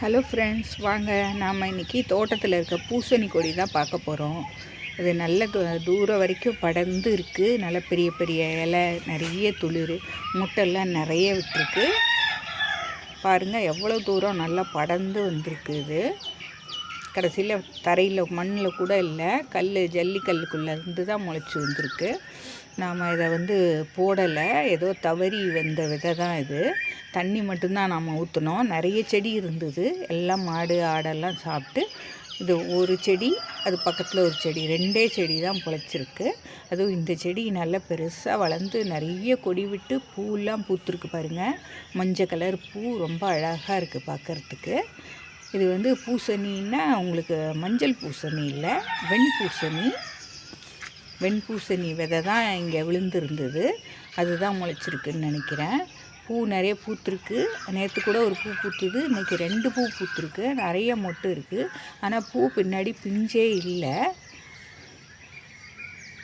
Hello friends வாங்க நாம் இன்றைக்கி தோட்டத்தில் இருக்க பூசணி கொடி தான் பார்க்க போகிறோம் அது நல்ல தூ தூரம் வரைக்கும் படர்ந்து இருக்குது நல்ல பெரிய பெரிய இலை நிறைய துளிர் முட்டெல்லாம் நிறைய விட்டுருக்கு. பாருங்கள் எவ்வளோ தூரம் நல்லா படர்ந்து வந்திருக்கு இது கடைசியில் தரையில் மண்ணில் கூட இல்லை. கல் ஜல்லிக்கல்லுக்குள்ளே இருந்து தான் முளைச்சி வந்திருக்கு. நாம் இதை வந்து போடலை. ஏதோ தவறி வந்த விதை தான் இது. தண்ணி மட்டும்தான் நாம் ஊற்றினோம் நிறைய செடி இருந்தது. எல்லாம் மாடு ஆடெல்லாம் சாப்பிட்டு இது ஒரு செடி அது பக்கத்தில் ஒரு செடி ரெண்டே செடி தான் முளைச்சிருக்கு. அதுவும் இந்த செடி நல்லா பெருசாக வளர்ந்து நிறைய கொடி விட்டு பூவெல்லாம் பூத்துருக்கு பாருங்கள் மஞ்சள் கலர் பூ ரொம்ப அழகாக இருக்குது பார்க்குறதுக்கு இது வந்து பூசணின்னா உங்களுக்கு மஞ்சள் பூசணி இல்லை வெண் பூசணி. வெண்பூசணி விதை தான் இங்கே விழுந்துருந்தது. அதுதான் முளைச்சிருக்குன்னு நினைக்கிறேன். பூ நிறைய பூத்துருக்கு. நேற்று கூட ஒரு பூ பூத்துது. இன்றைக்கி ரெண்டு பூ பூத்துருக்கு. நிறைய மொட்டு இருக்குது ஆனால் பூ பின்னாடி பிஞ்சே இல்லை.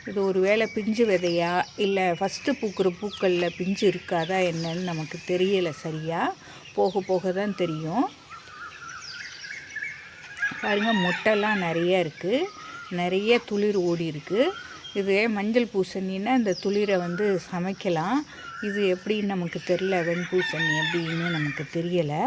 இது ஒரு வேளை பிஞ்சு விதையா? இல்லை ஃபஸ்ட்டு பூக்கிற பூக்களில் பிஞ்சு இருக்காதா என்னன்னு நமக்கு தெரியலை சரியாக போக போக தான் தெரியும். பாருங்கள் மொட்டைலாம் நிறைய இருக்குது நிறைய துளிர் ஓடி இருக்குது இது மஞ்சள் பூசணின்னா இந்த துளிரை வந்து சமைக்கலாம். இது எப்படின்னு நமக்கு தெரியல வெண் பூசணி எப்படின்னு நமக்கு தெரியலை.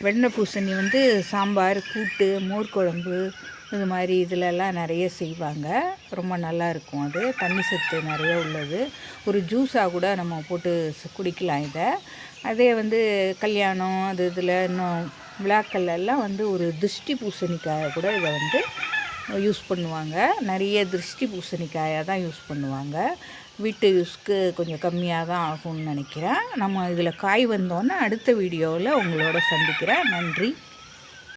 வெண்ணெய் பூசணி வந்து சாம்பார் கூட்டு மோர் குழம்பு இது மாதிரி இதிலெல்லாம் நிறைய செய்வாங்க. ரொம்ப நல்லாயிருக்கும் அது. தண்ணி சத்து நிறைய உள்ளது. ஒரு ஜூஸாக கூட நம்ம போட்டு குடிக்கலாம் இதை. அதே வந்து கல்யாணம் அது இதில் இன்னும் விழாக்கள்லாம் வந்து ஒரு திருஷ்டி பூசணிக்காயை கூட இதை வந்து யூஸ் பண்ணுவாங்க. நிறைய திருஷ்டி பூசணிக்காயாக தான் யூஸ் பண்ணுவாங்க. வீட்டு யூஸ்க்கு கொஞ்சம் கம்மியாக தான் ஆகும்னு நினைக்கிறேன். நம்ம இதில் காய் வந்தோன்னே அடுத்த வீடியோவில் உங்களோட சந்திக்கிறேன். நன்றி.